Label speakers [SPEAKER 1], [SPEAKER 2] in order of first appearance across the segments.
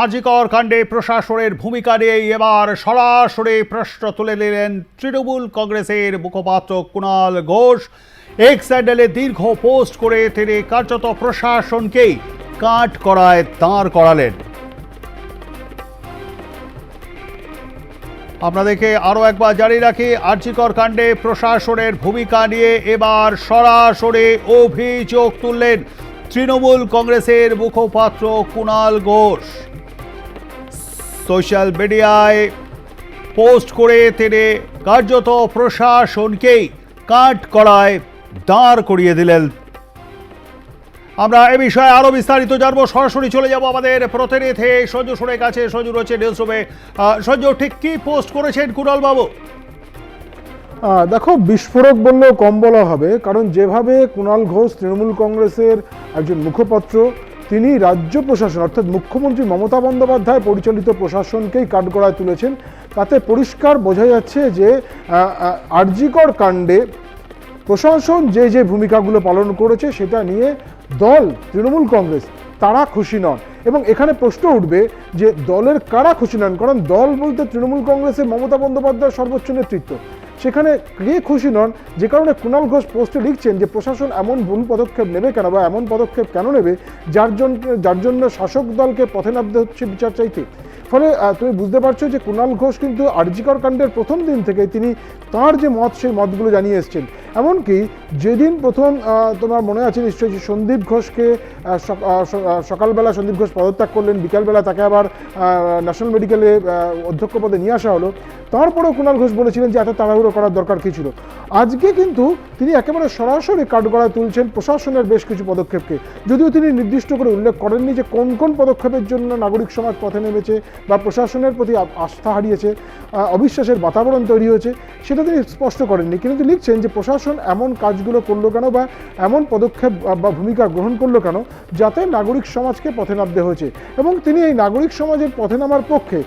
[SPEAKER 1] আজিকর কাণ্ডে প্রশাসনের ভূমিকা নিয়ে এবার সরাসরি প্রশ্ন তুলে দিলেন তৃণমূল কংগ্রেসের মুখপাত্র কুণাল ঘোষ। এক্স স্যান্ডেলে দীর্ঘ পোস্ট করে তিনি কার্যত প্রশাসনকেই কাট করায় দাঁড় করালেন। আপনাদেরকে আরও একবার জারি রাখি আর্যিকর কাণ্ডে প্রশাসনের ভূমিকা নিয়ে এবার সরাসরি অভিযোগ তুললেন তৃণমূল কংগ্রেসের মুখপাত্র কুণাল ঘোষ। সোশ্যাল মিডিয়ায় পোস্ট করে তিনি কার্যত প্রশাসনকেই কাট করায় দাঁড় করিয়ে দিলেন। আমরা এ বিষয়ে আরও বিস্তারিত জানব। সরাসরি চলে যাব আমাদের প্রতিনিধি। সঞ্জু সোরের কাছে। সঞ্জু রয়েছে নিউজ রুমে সঞ্জু, ঠিক কি পোস্ট করেছেন কুণাল বাবু
[SPEAKER 2] দেখো, বিস্ফোরক বললেও কম বলা হবে, কারণ যেভাবে কুণাল ঘোষ তৃণমূল কংগ্রেসের একজন মুখপাত্র তিনি রাজ্য প্রশাসন, অর্থাৎ মুখ্যমন্ত্রী মমতা বন্দ্যোপাধ্যায় পরিচালিত প্রশাসনকেই কাঠগড়ায় তুলেছেন। তাতে পরিষ্কার বোঝা যাচ্ছে যে আরজিকর কাণ্ডে প্রশাসন যে যে ভূমিকাগুলো পালন করেছে সেটা নিয়ে দল, তৃণমূল কংগ্রেস, তারা খুশি নন। এবং এখানে প্রশ্ন উঠবে যে, দলের কারা খুশি নন? কারণ দল বলতে তৃণমূল কংগ্রেসের মমতা বন্দ্যোপাধ্যায়ের সর্বোচ্চ নেতৃত্ব। সেখানে কে খুশি নন। যে কারণে কুণাল ঘোষ পোস্টে লিখছেন যে, প্রশাসন এমন ভুল পদক্ষেপ নেবে কেন বা এমন পদক্ষেপ কেন নেবে, যার জন্য যার জন্য শাসক দলকে পথে নামতে হচ্ছে বিচার চাইতে। ফলে তুমি বুঝতে পারছ যে কুণাল ঘোষ কিন্তু আরজিকর কাণ্ডের প্রথম দিন থেকে তিনি তার যে মত, সেই মতগুলো জানিয়ে এসছেন। এমনকি যেদিন প্রথম তোমার মনে আছে নিশ্চয়ই যে সন্দীপ ঘোষকে সকালবেলা সন্দীপ ঘোষ পদত্যাগ করলেন, বিকালবেলা তাকে আবার ন্যাশনাল মেডিকেলে অধ্যক্ষ পদে নিয়ে আসা হলো। তারপরেও কুণাল ঘোষ বলেছিলেন যে এত তাড়াহুড়ো করার দরকার কী ছিল। আজকে কিন্তু তিনি একেবারে সরাসরি কাঠগড়ায় তুলছেন প্রশাসনের বেশ কিছু পদক্ষেপকে। যদিও তিনি নির্দিষ্ট করে উল্লেখ করেননি যে কোন কোন পদক্ষেপের জন্য নাগরিক সমাজ পথে নেমেছে বা প্রশাসনের প্রতি আস্থা হারিয়েছে অবিশ্বাসের বাতাবরণ তৈরি হয়েছে, সেটা তিনি স্পষ্ট করেননি। কিন্তু লিখছেন যে প্রশাসন এমন কাজগুলো করল কেন বা এমন পদক্ষেপ বা- ভূমিকা গ্রহণ করল কেন যাতে নাগরিক সমাজকে পথে নামতে হয়েছে। এবং তিনি এই নাগরিক সমাজের পথে নামার পক্ষে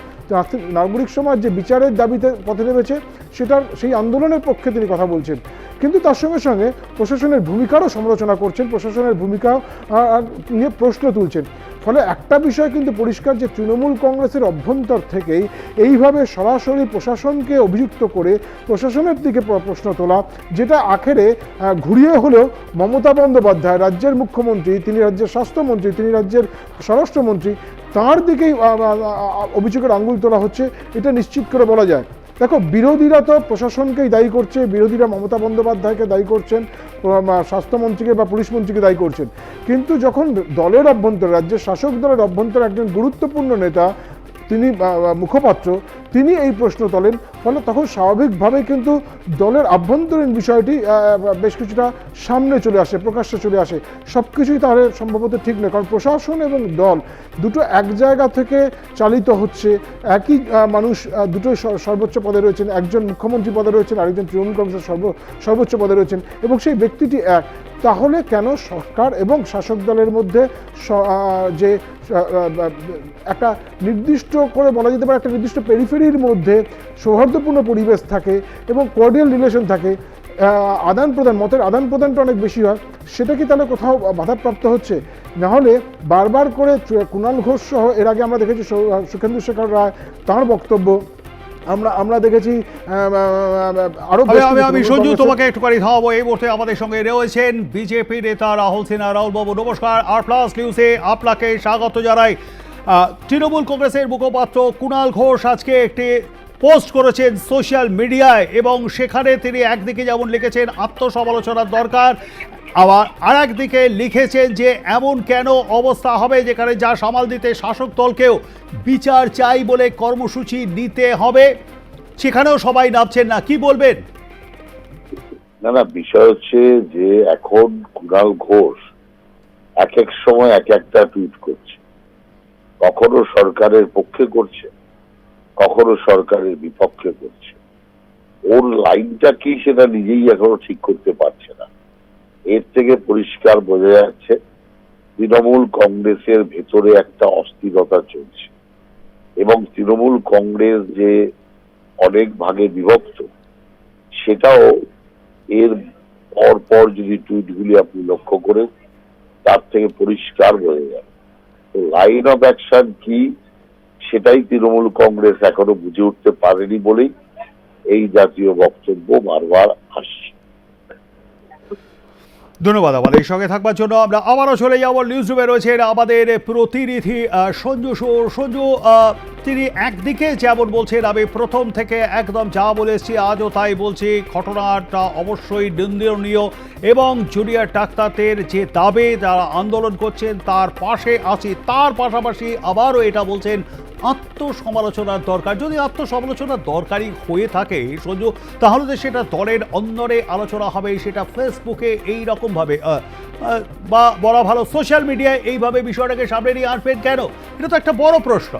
[SPEAKER 2] নাগরিক সমাজ যে বিচারের দাবিতে পথে নেমেছে সেটার সেই আন্দোলনের পক্ষে তিনি কথা বলছেন। কিন্তু তার সঙ্গে সঙ্গে প্রশাসনের ভূমিকারও সমালোচনা করছেন প্রশাসনের আহ, নিয়ে প্রশ্ন তুলছেন। ফলে একটা বিষয় কিন্তু পরিষ্কার যে তৃণমূল কংগ্রেসের অভ্যন্তর থেকেই এইভাবে সরাসরি প্রশাসনকে অভিযুক্ত করে প্রশাসনের দিকে প্রশ্ন তোলা যেটা আখেরে ঘুরিয়ে হলেও মমতা বন্দ্যোপাধ্যায় রাজ্যের মুখ্যমন্ত্রী তিনি রাজ্যের স্বাস্থ্যমন্ত্রী তিনি রাজ্যের স্বরাষ্ট্রমন্ত্রী তার দিকেই অভিযোগের আঙ্গুল তোলা হচ্ছে, এটা নিশ্চিত করে বলা যায়। দেখো, বিরোধীরা তো প্রশাসনকেই দায়ী করছে, বিরোধীরা মমতা বন্দ্যোপাধ্যায়কে দায়ী করছেন স্বাস্থ্যমন্ত্রীকে বা পুলিশ মন্ত্রীকে দায়ী করছেন। কিন্তু যখন দলের অভ্যন্তরে, রাজ্যের শাসক দলের অভ্যন্তরে একজন গুরুত্বপূর্ণ নেতা, তিনি মুখপাত্র তিনি এই প্রশ্ন তোলেন, ফলে তখন স্বাভাবিকভাবেই কিন্তু দলের আভ্যন্তরীণ বিষয়টি বেশ কিছুটা সামনে চলে আসে, প্রকাশ্যে চলে আসে। সব কিছুই তাহলে সম্ভবত ঠিক নয়, কারণ প্রশাসন এবং দল দুটো এক জায়গা থেকে চালিত হচ্ছে। একই মানুষ দুটো সর্বোচ্চ পদে রয়েছেন, একজন মুখ্যমন্ত্রী পদে রয়েছেন, আরেকজন তৃণমূল কংগ্রেসের সর্ব, সর্বোচ্চ পদে রয়েছেন, এবং সেই ব্যক্তিটি এক। তাহলে কেন সরকার এবং শাসক দলের মধ্যে যে একটা নির্দিষ্ট করে বলা যেতে পারে একটা নির্দিষ্ট পেরিফেরির মধ্যে সৌহার্দ্যপূর্ণ পরিবেশ থাকে এবং কর্ডিয়াল রিলেশন থাকে। আদান প্রদান, মতের আদান প্রদানটা অনেক বেশি হয়। সেটা কি তাহলে কোথাও বাধাপ্রাপ্ত হচ্ছে। নাহলে বারবার করে কুণাল ঘোষ সহ, এর আগে আমরা দেখেছি সুখেন্দু শেখর রায়, তাঁর বক্তব্য আমরা আমরা দেখেছি আরও
[SPEAKER 1] আমি আমি সঞ্জু তোমাকে একটুখানি থামাবো এই মুহূর্তে আমাদের সঙ্গে রয়েছেন বিজেপি নেতা রাহুল সিনহা রাহুল বাবু নমস্কার। আর প্লাস নিউজে আপনাকে স্বাগত জানাই। তৃণমূল কংগ্রেসের মুখপাত্র কুণাল ঘোষ আজকে একটি পোস্ট করেছেন সোশ্যাল মিডিয়ায় এবং সেখানে তিনি একদিকে যেমন লিখেছেন আত্মসমালোচনার দরকার আবার আর একদিকে লিখেছেন যে, এমন কেন অবস্থা হবে যেখানে যা সামাল দিতে শাসক দলকেও বিচার চাই বলে কর্মসূচি নিতে হবে? সেখানেও সবাই নামছেন না। কি বলবেন?
[SPEAKER 3] না না, বিষয় হচ্ছে যে, এখন কুণাল ঘোষ এক এক সময় এক একটা টুইট করছে। কখনো সরকারের পক্ষে করছে, কখনো সরকারের বিপক্ষে করছে। ওর লাইনটা কি সেটা নিজেই এখনও ঠিক করতে পারছে না। এর থেকে পরিষ্কার বোঝা যাচ্ছে তৃণমূল কংগ্রেসের ভেতরে একটা অস্থিরতা চলছে। এবং তৃণমূল কংগ্রেস যে অনেক ভাগে বিভক্ত, সেটাও এর পর পর যদি টুইটগুলি আপনি লক্ষ্য করেন, তার থেকে পরিষ্কার বোঝা যায়। তো লাইন অফ অ্যাকশন কি, সেটাই তৃণমূল কংগ্রেস এখনও বুঝে উঠতে পারেনি বলেই এই জাতীয় বক্তব্য বারবার আসছে।
[SPEAKER 1] ধন্যবাদ আমাদের সঙ্গে থাকবার জন্য। আমরা আবারও চলে যাব নিউজ রুমে রয়েছেন আমাদের প্রতিনিধি সঞ্জু সুর। সঞ্জু তিনি একদিকে যেমন বলছেন, আমি প্রথম থেকে একদম যা বলে এসেছি, আজও তাই বলছি, ঘটনাটা অবশ্যই নিন্দনীয় এবং জুনিয়র ডাক্তারদের যে দাবি যারা আন্দোলন করছেন, তার পাশে আছি, তার পাশাপাশি আবারও এটা বলছেন আত্মসমালোচনার দরকার। যদি আত্মসমালোচনার দরকারই হয়ে থাকে, সঞ্জু, তাহলে সেটা দলের অন্দরে আলোচনা হবে, সেটা ফেসবুকে এই রকমভাবে বা বলা ভালো সোশ্যাল মিডিয়ায় এইভাবে বিষয়টাকে সামনে নিয়ে আসবেন কেন? এটা তো একটা বড় প্রশ্ন।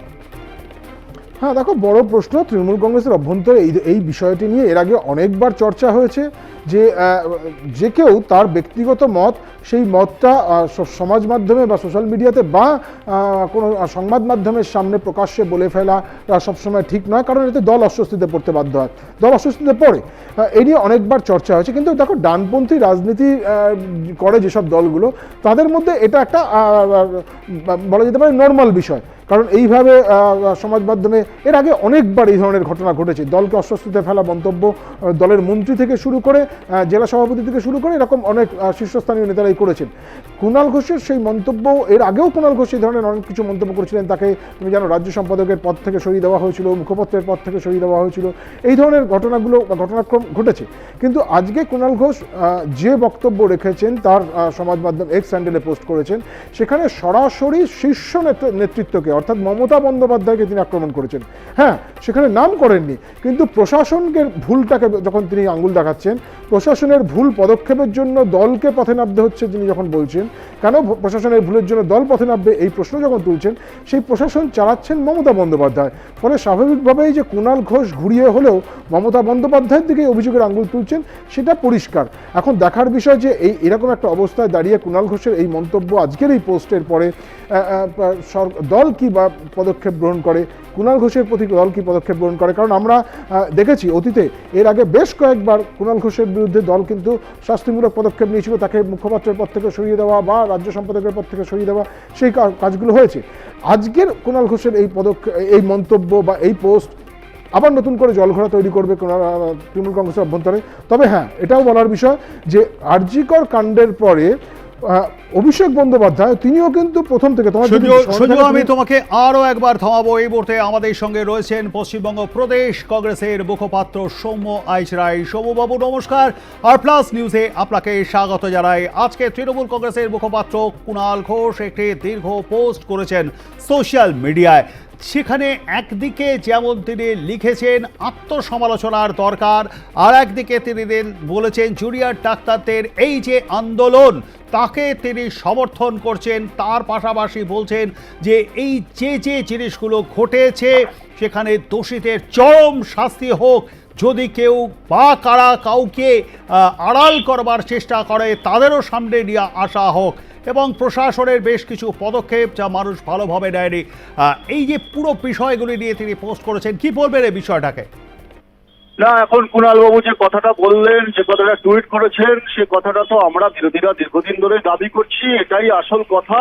[SPEAKER 2] হ্যাঁ দেখো, বড় প্রশ্ন, তৃণমূল কংগ্রেসের অভ্যন্তরে এই এই বিষয়টি নিয়ে এর আগে অনেকবার চর্চা হয়েছে। যে যে কেউ তার ব্যক্তিগত মত সেই মতটা সমাজ মাধ্যমে বা সোশ্যাল মিডিয়াতে বা কোনো সংবাদ মাধ্যমের সামনে প্রকাশ্যে বলে ফেলা সবসময় ঠিক নয়, কারণ এতে দল অস্বস্তিতে পড়তে বাধ্য হয়। দল অস্বস্তিতে পড়ে। এই নিয়ে অনেকবার চর্চা হয়েছে, কিন্তু দেখো, ডানপন্থী রাজনীতি করে যেসব দলগুলো, তাদের মধ্যে এটা একটা বলা যেতে পারে নর্মাল বিষয়। কারণ এইভাবে সমাজ মাধ্যমে এর আগে অনেকবার এই ধরনের ঘটনা ঘটেছে। দলকে অস্বস্তিতে ফেলা মন্তব্য দলের মন্ত্রী থেকে শুরু করে জেলা সভাপতি থেকে শুরু করে এরকম অনেক শীর্ষস্থানীয় নেতারাই করেছেন। কুণাল ঘোষের সেই মন্তব্য এর আগেও কুণাল ঘোষ এই ধরনের অনেক কিছু মন্তব্য করেছিলেন। তাকে তুমি জানো, রাজ্য সম্পাদকের পদ থেকে সরিয়ে দেওয়া হয়েছিল, মুখপত্রের পদ থেকে সরিয়ে দেওয়া হয়েছিল। এই ধরনের ঘটনাগুলো ঘটনাক্রম ঘটেছে। কিন্তু আজকে কুণাল ঘোষ যে বক্তব্য রেখেছেন, তার সমাজ মাধ্যম এক্স স্যান্ডেলে পোস্ট করেছেন, সেখানে সরাসরি শীর্ষ নেতৃ- নেতৃত্বকে, অর্থাৎ মমতা বন্দ্যোপাধ্যায়কে তিনি আক্রমণ করেছেন। হ্যাঁ সেখানে নাম করেননি, কিন্তু প্রশাসনকে ভুলটাকে যখন তিনি আঙ্গুল দেখাচ্ছেন প্রশাসনের ভুল পদক্ষেপের জন্য দলকে পথে নামতে হচ্ছে তিনি যখন বলছেন। কেন প্রশাসনের ভুলের জন্য দল পথে নামবে? এই প্রশ্ন যখন তুলছেন, সেই প্রশাসন চালাচ্ছেন মমতা বন্দ্যোপাধ্যায়। ফলে স্বাভাবিকভাবেই যে কুণাল ঘোষ ঘুরিয়ে হলেও মমতা বন্দ্যোপাধ্যায়ের দিকে অভিযোগের আঙ্গুল তুলছেন, সেটা পরিষ্কার। এখন দেখার বিষয় যে এই এরকম একটা অবস্থায় দাঁড়িয়ে কুণাল ঘোষের এই মন্তব্য আজকের এই পোস্টের পরে দল কি বা পদক্ষেপ গ্রহণ করে? কুণাল ঘোষের প্রতি দল কি পদক্ষেপ গ্রহণ করে? কারণ আমরা দেখেছি অতীতে এর আগে বেশ কয়েকবার কুণাল ঘোষের বিরুদ্ধে দল কিন্তু শাস্তিমূলক পদক্ষেপ নিয়েছিল, তাকে মুখপাত্রের পদ থেকে সরিয়ে দেওয়া বা রাজ্য সম্পাদকের পদ থেকে সরিয়ে দেওয়া, সেই কাজগুলো হয়েছে। আজকের কুণাল ঘোষের এই পদক্ষেপ এই মন্তব্য বা এই পোস্ট আবার নতুন করে জলঘোড়া তৈরি করবে তৃণমূল কংগ্রেসের অভ্যন্তরে। তবে হ্যাঁ এটাও বলার বিষয় যে আরজিকর কাণ্ডের পরে অভিষেক বন্দ্যোপাধ্যায় তিনিও কিন্তু প্রথম থেকে তোমার
[SPEAKER 1] আমি তোমাকে আরও একবার থামাবো এই মুহূর্তে। আমাদের সঙ্গে রয়েছেন পশ্চিমবঙ্গ প্রদেশ কংগ্রেসের মুখপাত্র সৌম্য আইচ রায়। সৌম্যবাবু নমস্কার। আর প্লাস নিউজে আপনাকে স্বাগত জানাই। আজকে তৃণমূল কংগ্রেসের মুখপাত্র কুণাল ঘোষ একটি দীর্ঘ পোস্ট করেছেন সোশ্যাল মিডিয়ায়। সেখানে একদিকে যেমন তিনি লিখেছেন আত্মসমালোচনার দরকার, আর একদিকে তিনি বলেছেন জুনিয়র ডাক্তারদের এই যে আন্দোলন, তাকে তিনি সমর্থন করছেন। তার পাশাপাশি বলছেন যে এই যে যে জিনিসগুলো ঘটেছে, সেখানে দোষীদের চরম শাস্তি হোক। যদি কেউ বা কারা কাউকে আড়াল করবার চেষ্টা করে, তাদেরও সামনে নিয়ে আসা হোক। এবং প্রশাসনের বেশ কিছু পদক্ষেপ যা মানুষ ভালোভাবে নেয়নি। এই যে পুরো বিষয়গুলি নিয়ে তিনি পোস্ট করেছেন, কি বলবেন এই বিষয়টাকে?
[SPEAKER 4] না, এখন কুণাল বাবু যে কথাটা বললেন, যে কথাটা টুইট করেছেন, সে কথাটা তো আমরা বিরোধীরা দীর্ঘদিন ধরে দাবি করছি, এটাই আসল কথা।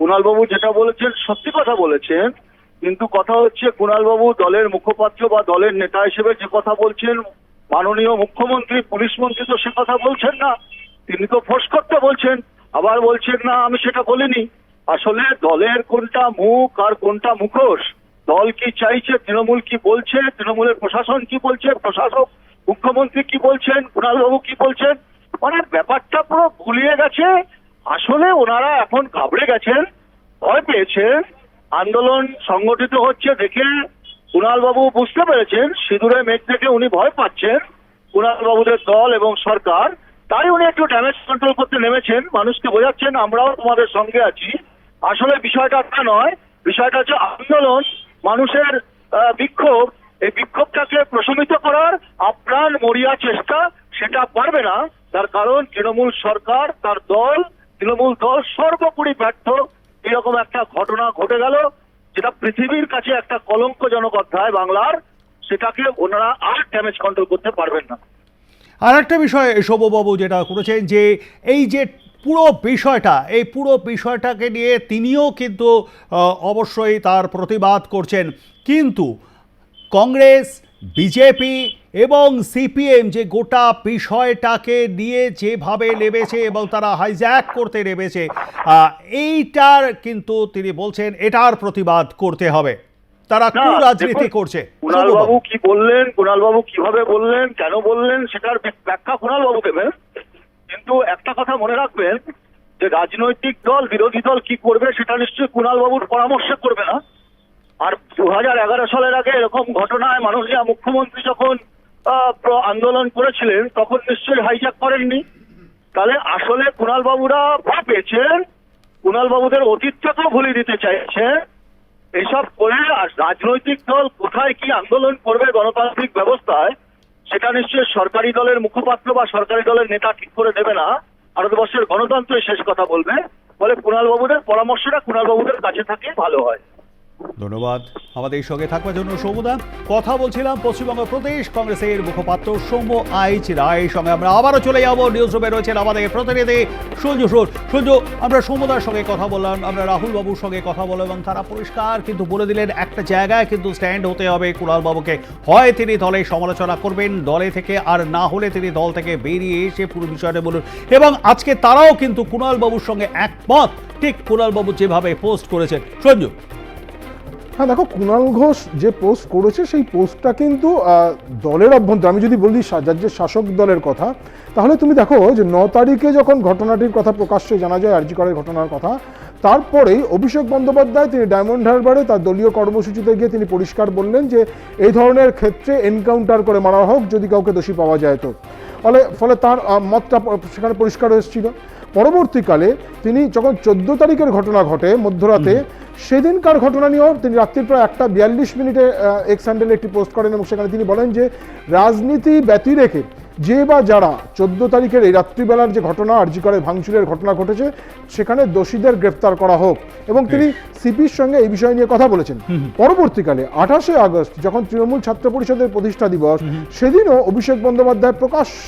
[SPEAKER 4] কুণাল বাবু যেটা বলেছেন, সত্যি কথা বলেছেন, কিন্তু কথা হচ্ছে কুণাল বাবু দলের মুখপাত্র বা দলের নেতা হিসেবে যে কথা বলছেন, মাননীয় মুখ্যমন্ত্রী, পুলিশ মন্ত্রী তো সে কথা বলছেন না। তিনি তো ফোর্স করতে বলছেন। আবার বলছেন, না, আমি সেটা বলিনি। আসলে দলের কোনটা মুখ আর কোনটা মুখোশ? দল কি চাইছে, তৃণমূল কি বলছে, তৃণমূলের প্রশাসন কি বলছে, প্রশাসক, মুখ্যমন্ত্রী কি বলছেন, কুণালবাবু কি বলছেন? মানে ব্যাপারটা পুরো গুলিয়ে গেছে। আসলে ওনারা এখন ঘাবড়ে গেছেন, ভয় পেয়েছেন। আন্দোলন সংগঠিত হচ্ছে দেখে কুণালবাবু বুঝতে পেরেছেন সিঁদুরে মেঘ থেকে উনি ভয় পাচ্ছেন। কুণালবাবুদের দল এবং সরকার তাই উনি একটু ড্যামেজ কন্ট্রোল করতে নেমেছেন। মানুষকে বোঝাচ্ছেন, আমরাও তোমাদের সঙ্গে আছি। আসলে বিষয়টা তা নয়, বিষয়টা হচ্ছে আন্দোলন, মানুষের বিক্ষোভ। এই বিক্ষোভটাকে প্রশমিত করার আপ্রাণ মরিয়া চেষ্টা সেটা পারবে না। তার কারণ তৃণমূল সরকার, তার দল, তৃণমূল দল সর্বোপরি ব্যর্থ। এরকম একটা ঘটনা ঘটে গেল, যেটা পৃথিবীর কাছে একটা কলঙ্কজনক অধ্যায় বাংলার। সেটাকে ওনারা আর ড্যামেজ কন্ট্রোল করতে পারবেন না।
[SPEAKER 1] আর একটা বিষয় শোভবাবু যেটা করেছেন যে এই যে পুরো বিষয়টা, এই পুরো বিষয়টাকে নিয়ে তিনিও কিন্তু অবশ্যই তার প্রতিবাদ করছেন। কিন্তু কংগ্রেস, বিজেপি এবং সিপিএম যে গোটা বিষয়টাকে নিয়ে যেভাবে নেমেছে এবং তারা হাইজ্যাক করতে নেমেছে এইটার কিন্তু তিনি বলছেন এটার প্রতিবাদ করতে হবে। তারা কু রাজনীতি করছে?
[SPEAKER 4] কুণাল বাবু কি বললেন কুণাল বাবু কীভাবে বললেন কেন বললেন সেটার ব্যাখ্যা কুণাল বাবু দেবেন কিন্তু একটা কথা মনে রাখবেন যে রাজনৈতিক দল বিরোধী দল কি করবে সেটা নিশ্চয়ই কুণাল বাবুর পরামর্শে করবে না। আর দু হাজার এগারো সালের আগে এরকম ঘটনায় মাননীয় মুখ্যমন্ত্রী যখন আন্দোলন করেছিলেন তখন নিশ্চয়ই হাইজ্যাক করেননি। তাহলে আসলে কুণাল বাবুরা পেয়েছেন। কুণাল বাবুদের অতীতটাকেও ভুলিয়ে দিতে চাইছেন। এসব করে আর রাজনৈতিক দল কোথায় কি আন্দোলন করবে গণতান্ত্রিক ব্যবস্থায়, সেটা নিশ্চয়ই সরকারি দলের মুখপাত্র বা সরকারি দলের নেতা ঠিক করে দেবে না। ভারতবর্ষের গণতন্ত্রের শেষ কথা বলবে। বলে কুণাল বাবুদের পরামর্শটা কুণাল বাবুদের কাছে থাকলে ভালো হয়।
[SPEAKER 1] ধন্যবাদ। আমাদের সঙ্গে থাকবার জন্য সৌমদা কথা বলছিলাম পশ্চিমবঙ্গ প্রদেশ কংগ্রেসের মুখপাত্র সৌম্য আইচ রায়ের সঙ্গে আমরা আবারও চলে যাব। নিউজ রুমে রয়েছেন আমাদের প্রতিনিধি সঞ্জু সুর। সঞ্জু আমরা সৌম্যদার সঙ্গে কথা বললাম, আমরা রাহুল বাবুর সঙ্গে কথা বললাম এবং তারা পরিষ্কার কিন্তু বলে দিলেন একটা জায়গায় কিন্তু স্ট্যান্ড হতে হবে কুণাল বাবুকে। হয় তিনি দলে সমালোচনা করবেন, দলে থেকে আর না হলে তিনি দল থেকে বেরিয়ে এসে পুরো বিষয়টা বলুন। এবং আজকে তারাও কিন্তু কুণাল বাবুর সঙ্গে একমত। ঠিক কুণাল বাবু যেভাবে পোস্ট করেছেন। সঞ্জু।
[SPEAKER 2] হ্যাঁ দেখো, কুণাল ঘোষ যে পোস্ট করেছে, সেই পোস্টটা কিন্তু দলের অভ্যন্তর, আমি যদি বলি রাজ্যের শাসক দলের কথা, তাহলে তুমি দেখো যে ন তারিখে যখন ঘটনাটির কথা প্রকাশ্যে জানা যায়, আরজি করের ঘটনার কথা, তারপরেই অভিষেক বন্দ্যোপাধ্যায়, তিনি ডায়মন্ড হারবারে, তার দলীয় কর্মসূচিতে গিয়ে তিনি পরিষ্কার বললেন যে, এই ধরনের ক্ষেত্রে এনকাউন্টার করে মারা হোক, যদি কাউকে দোষী পাওয়া যায় তো। ফলে ফলে তার মতটা সেখানে পরিষ্কার এসেছিল। পরবর্তীকালে তিনি যখন চোদ্দ তারিখের ঘটনা ঘটে, মধ্যরাতে সেদিনকার ঘটনা নিয়েও তিনি রাত্রির প্রায় একটা বিয়াল্লিশ মিনিটে এক্স হ্যান্ডেলে একটি পোস্ট করেন এবং সেখানে তিনি বলেন যে রাজনীতি ব্যতি রেখে যে বা যারা চোদ্দ তারিখের এই রাত্রিবেলার যে ঘটনা আরজি করে ভাঙচুরের ঘটনা ঘটেছে সেখানে দোষীদের গ্রেফতার করা হোক। এবং তিনি সিপির সঙ্গে এই বিষয় নিয়ে কথা বলেছেন। পরবর্তীকালে আঠাশে আগস্ট যখন তৃণমূল ছাত্র পরিষদের প্রতিষ্ঠা দিবস সেদিনও অভিষেক বন্দ্যোপাধ্যায় প্রকাশ্য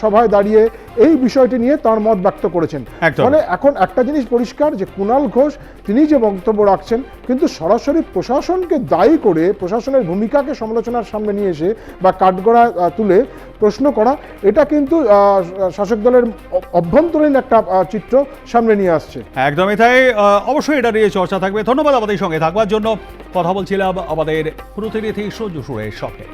[SPEAKER 2] সভায় দাঁড়িয়ে এই বিষয়টি নিয়ে তার মত ব্যক্ত করেছেন। ফলে এখন একটা জিনিস পরিষ্কার যে কুণাল ঘোষ তিনি যে বক্তব্য রাখছেন, কিন্তু সরাসরি প্রশাসনকে দায়ী করে, প্রশাসনের ভূমিকাকে সমালোচনার সামনে নিয়ে এসে বা কাঠগড়া তুলে প্রশ্ন করা, এটা কিন্তু শাসক দলের অভ্যন্তরীণ একটা চিত্র সামনে নিয়ে আসছে।
[SPEAKER 1] একদমই তাই। অবশ্যই এটা নিয়ে চর্চা থাকবে। ধন্যবাদ আমাদের সঙ্গে থাকবার জন্য। কথা বলছিলাম আমাদের প্রতিনিধি সঞ্জু সুরের সঙ্গে।